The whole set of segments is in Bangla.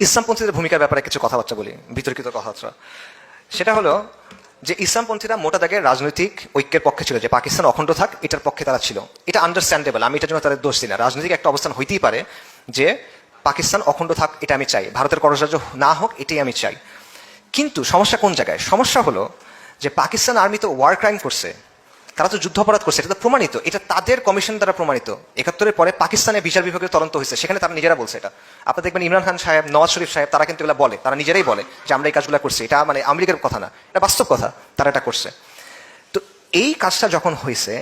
ইসলামপন্থীদের ভূমিকার ব্যাপারে কিছু কথাবার্তা বলি, বিতর্কিত কথাবার্তা। সেটা হলো যে ইসলামপন্থীরা মোটা দাগের রাজনৈতিক ঐক্যের পক্ষে ছিল, যে পাকিস্তান অখণ্ড থাক, এটার পক্ষে তারা ছিল। এটা আন্ডারস্ট্যান্ডেবল আমি এটার জন্য তাদের দোষ দিই না। রাজনৈতিক একটা অবস্থান হইতেই পারে যে পাকিস্তান অখণ্ড থাক, এটা আমি চাই। ভারতের কররাজ্য না হোক, এটাই আমি চাই। কিন্তু সমস্যা কোন জায়গায়? সমস্যা হলো যে পাকিস্তান আর্মি তো ওয়ার ক্রাইম করছে তারা তো যুদ্ধ অপরাধ করছে, এটা তো প্রমাণিত। এটা তাদের কমিশন দ্বারা প্রমাণিত। একাত্তরের পরে পাকিস্তানের বিচার বিভাগের তদন্ত হয়েছে, সেখানে তারা নিজেরা বলছে এটা। আপনি দেখবেন ইমরান খান সাহেব, নওয়াজ শরীফ সাহেব, তারা কিন্তু এগুলো বলে, তারা নিজেরাই বলে যে আমরা এই কাজগুলো করছি। এটা মানে আমেরিকার কথা না, এটা বাস্তব কথা, তারা এটা করছে। তো এই কাজটা যখন হয়েছে,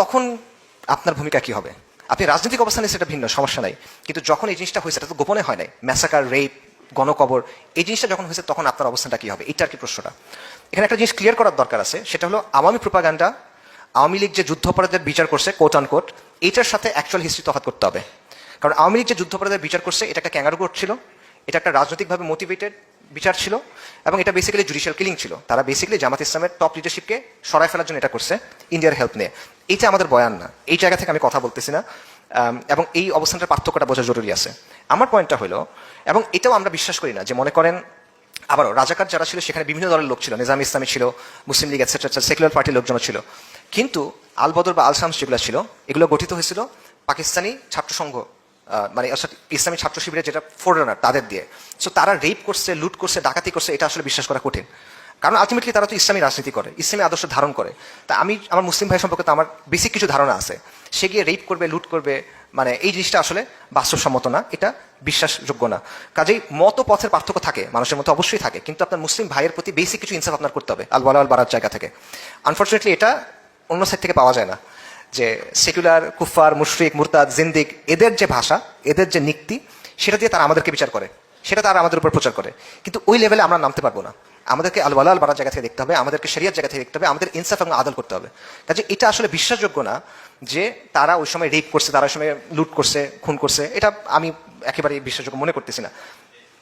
তখন আপনার ভূমিকা কি হবে? আপনি রাজনৈতিক অবস্থানে সেটা ভিন্ন, সমস্যা নাই। কিন্তু যখন এই জিনিসটা হয়েছে, এটা তো গোপনে হয় নাই। ম্যাসাকার, রেপ, গণকবর, এই জিনিসটা যখন হয়েছে, তখন আপনার অবস্থানটা কি হবে? এটা আর কি প্রশ্নটা। এখানে একটা জিনিস ক্লিয়ার করার দরকার আছে, সেটা হলো আওয়ামী প্রোপাগান্ডা আওয়ামী লীগ যে যুদ্ধাপরাধের বিচার করছে কোট আন কোট এটার সাথে অ্যাকচুয়াল হিস্ট্রি তফাৎ করতে হবে। কারণ আওয়ামী লীগ যে যুদ্ধাপরাধের বিচার করছে, এটা একটা ক্যাঙ্গারু কোর্ট ছিল, এটা একটা রাজনৈতিকভাবে মোটিভেটেড বিচার ছিল, এবং এটা বেসিক্যালি জুডিশিয়াল কিলিং ছিল। তারা বেসিক্যালি জামাত ইসলামের টপ লিডারশিপকে সরাই ফেলার জন্য এটা করছে ইন্ডিয়ার হেল্প নিয়ে। এইটা আমাদের বয়ান না। এই জায়গা থেকে আমি কথা বলতেছি না। এবং এই অবস্থানটার পার্থক্যটা বোঝা জরুরি আছে। আমার পয়েন্টটা হলো, এবং এটাও আমরা বিশ্বাস করি না যে মনে করেন, আবারও রাজাকার যারা ছিল, সেখানে বিভিন্ন দলের লোক ছিল, নিজাম ইসলামী ছিল, মুসলিম লীগ এটসেট্রা সেকুলার পার্টির লোকজন ছিল। কিন্তু আলবদর বা আল শামস যেগুলো ছিল, এগুলো গঠিত হয়েছিল পাকিস্তানি ছাত্র সংঘ মানে অর্থাৎ ইসলামী ছাত্র শিবিরের যেটা ফোরানার তাদের দিয়ে। সো তারা রেপ করছে লুট করছে, ডাকাতি করছে, এটা আসলে বিশ্বাস করা কঠিন। কারণ আলটিমেটলি তারা তো ইসলামী রাজনীতি করে, ইসলামী আদর্শ ধারণ করে। তা আমি, আমার মুসলিম ভাই সম্পর্কে তো আমার বেসিক কিছু ধারণা আছে। সে গিয়ে রেপ করবে লুট করবে মানে এই জিনিসটা আসলে বাস্তবসম্মত না, এটা বিশ্বাসযোগ্য না। কাজেই মত পথের পার্থক্য থাকে, মানুষের মতো অবশ্যই থাকে, কিন্তু আপনার মুসলিম ভাইয়ের প্রতি বেসিক কিছু ইনসাফ আপনার করতে হবে আল ওয়ালা আল বারার জায়গা থেকে। আনফর্চুনেটলি এটা অন্য সাইড থেকে পাওয়া যায় না। যে সেকুলার কুফার মুশরিক, মুরতাদ, জিন্দিক, এদের যে ভাষা, এদের যে নিক্তি সেটা দিয়ে তারা আমাদেরকে বিচার করে। সেটা তারা আমাদের উপর প্রচার করে। কিন্তু ওই লেভেলে আমরা নামতে পারব না। আমাদেরকে আল ওয়ালা আল বারার জায়গা থেকে দেখতে হবে, আমাদেরকে শরিয়ার জায়গা থেকে দেখতে হবে, আমাদের ইনসাফ এবং আদল করতে হবে। কাজে এটা আসলে বিশ্বাসযোগ্য না যে তারা ওই সময় রেপ করছে, তারা ওই সময় লুট করছে, খুন করছে। এটা আমি একেবারেই বিশ্বাসযোগ্য মনে করতেছি না।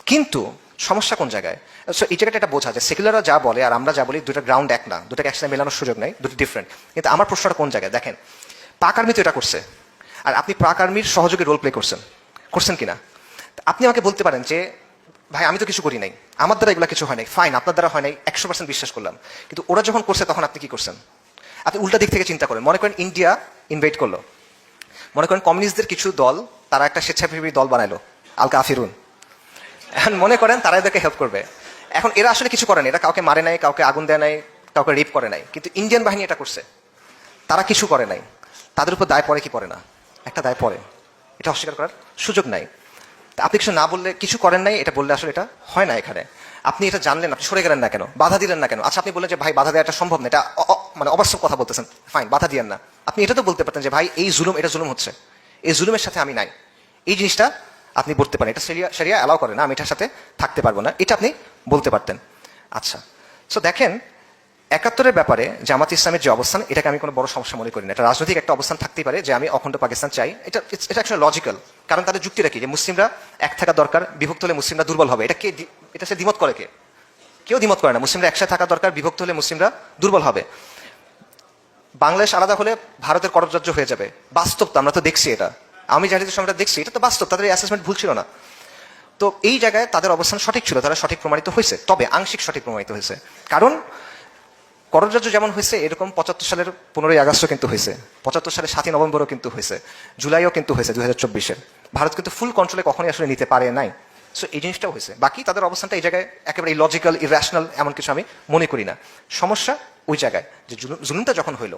কিন্তু সমস্যা কোন জায়গায়? সো এই এটা বোঝা যায় সেকুলাররা যা বলে আর আমরা যা বলি দুটো গ্রাউন্ড এক না। দুটাকে একসাথে মেলানোর সুযোগ নেই, দুটো ডিফারেন্ট কিন্তু আমার প্রশ্নটা কোন জায়গায়? দেখেন, পাক আর্মি তো এটা করছে। আর আপনি পাক আর্মির সহযোগী রোল প্লে করছেন। করছেন কিনা? আপনি আমাকে বলতে পারেন যে, ভাই, আমি তো কিছু করি নাই। আমার দ্বারা এগুলো কিছু হয় নাই। ফাইন আপনার দ্বারা হয় নাই, একশো পার্সেন্ট বিশ্বাস করলাম। কিন্তু ওরা যখন করছে, তখন আপনি কি করছেন? আপনি উল্টা দিক থেকে চিন্তা করেন। মনে করেন ইন্ডিয়া ইনভাইট করল। মনে করেন কমিউনিস্টদের কিছু দল, তারা একটা স্বেচ্ছাসেবী দল বানাইলো আলকা কাফিরুন এখন মনে করেন তারা এদেরকে হেল্প করবে। এখন এরা আসলে কিছু করে নাই। এরা কাউকে মারে নাই, কাউকে আগুন দেয় নাই, কাউকে রেপ করে নাই। কিন্তু ইন্ডিয়ান বাহিনী এটা করছে। তারা কিছু করে নাই। তাদের উপর দায় পড়ে কি পড়ে না? একটা দায় পড়ে। এটা অস্বীকার করার সুযোগ নাই। আপনি কিছু না বললে, কিছু করেন নাই, এটা বললে আসলে এটা হয় না এখানে। আপনি এটা জানলেন, আপনি সরে গেলেন না কেন? বাধা দিলেন না কেন? আচ্ছা আপনি বললেন যে, ভাই, বাধা দেওয়াটা সম্ভব না। এটা মানে অবাস্তব কথা বলতেছেন। ফাইন বাধা দিয়েন না। আপনি এটা তো বলতে পারতেন যে, ভাই, এই জুলুম, এটা জুলুম হচ্ছে। এই জুলুমের সাথে আমি নাই। এই জিনিসটা আপনি বলতে পারেন, এটা সেরিয়া সেরিয়া অ্যালাউ করে না, আমি এটার সাথে থাকতে পারব না। এটা আপনি বলতে পারতেন। আচ্ছা সো দেখেন, একাত্তরের ব্যাপারে জামাত ইসলামের যে অবস্থান, এটাকে আমি কোনো বড় সমস্যা মনে করি না। এটা রাজনৈতিক একটা অবস্থান থাকতেই পারে যে আমি অখণ্ড পাকিস্তান চাই। এটা এটা আসলে লজিক্যাল কারণ তাদের যুক্তিটা কি যে মুসলিমরা এক থাকা দরকার, বিভক্ত হলে মুসলিমরা দুর্বল হবে। এটা কে এটা সে দ্বিমত করে কে? কেউ দ্বিমত করে না। মুসলিমরা একসাথে থাকা দরকার, বিভক্ত হলে মুসলিমরা দুর্বল হবে। বাংলাদেশ আলাদা হলে ভারতের কররাজ্য হয়ে যাবে। বাস্তব তো, আমরা তো দেখছি এটা। আমি জাতীয় সময়টা দেখছি, এটা তো বাস্তব, তাদের অ্যাসেসমেন্ট ভুল ছিল না। তো এই জায়গায় তাদের অবস্থান সঠিক ছিল, তারা সঠিক প্রমাণিত হয়েছে। তবে আংশিক সঠিক প্রমাণিত হয়েছে। কারণ কররাজ্য যেমন হয়েছে, এরকম পঁচাত্তর সালের পনেরোই আগস্টও কিন্তু হয়েছে। পঁচাত্তর সালের সাতই নভেম্বরও কিন্তু হয়েছে। জুলাইও কিন্তু হয়েছে দু হাজার চব্বিশে ভারত কিন্তু ফুল কন্ট্রোলে কখনোই আসলে নিতে পারে নাই। সো এই জিনিসটাও হয়েছে। বাকি তাদের অবস্থানটা এই জায়গায় একেবারে লজিক্যাল ইরাশনাল এমন কিছু আমি মনে করি না। সমস্যা ওই জায়গায়, যে জুলুম- জুলুমটা যখন হইল,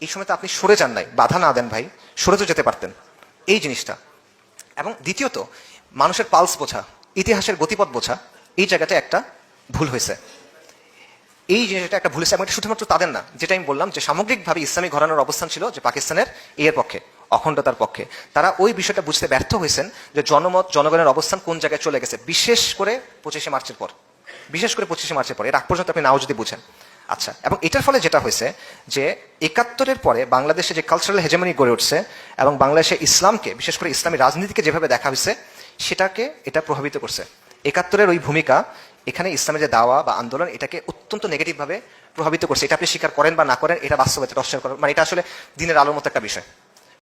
এই সময় তো আপনি সরে যান নাই, বাধা না দেন ভাই, সরে তো যেতে পারতেন। এই জিনিসটা। এবং দ্বিতীয়ত, মানুষের পালস বোঝা, ইতিহাসের গতিপথ বোঝা, এই জায়গাটা একটা ভুল হয়েছে। এই জিনিসটা একটা ভুল হয়েছে এবং শুধুমাত্র তাদের না, যেটা আমি বললাম যে সামগ্রিকভাবে ইসলামী ঘরানোর অবস্থান ছিল যে পাকিস্তানের এর পক্ষে, অখণ্ডতার পক্ষে। তারা ওই বিষয়টা বুঝতে ব্যর্থ হয়েছেন যে জনমত, জনগণের অবস্থান কোন জায়গায় চলে গেছে, বিশেষ করে পঁচিশে মার্চের পর। বিশেষ করে পঁচিশে মার্চের পর, এর আগ পর্যন্ত আপনি নাও যদি বুঝেন। আচ্ছা এবং এটার ফলে যেটা হয়েছে যে একাত্তরের পরে বাংলাদেশে যে কালচারাল হেজেমনি গড়ে উঠছে এবং বাংলাদেশে ইসলামকে, বিশেষ করে ইসলামী রাজনীতিকে যেভাবে দেখা হয়েছে, সেটাকে এটা প্রভাবিত করছে। একাত্তরের ওই ভূমিকা, এখানে ইসলামের যে দাওয়া বা আন্দোলন, এটাকে অত্যন্ত নেগেটিভভাবে প্রভাবিত করছে। এটা আপনি স্বীকার করেন বা না করেন, এটা বাস্তবতা অস্বীকার করেন। মানে এটা আসলে দিনের আলোর মতো একটা বিষয়।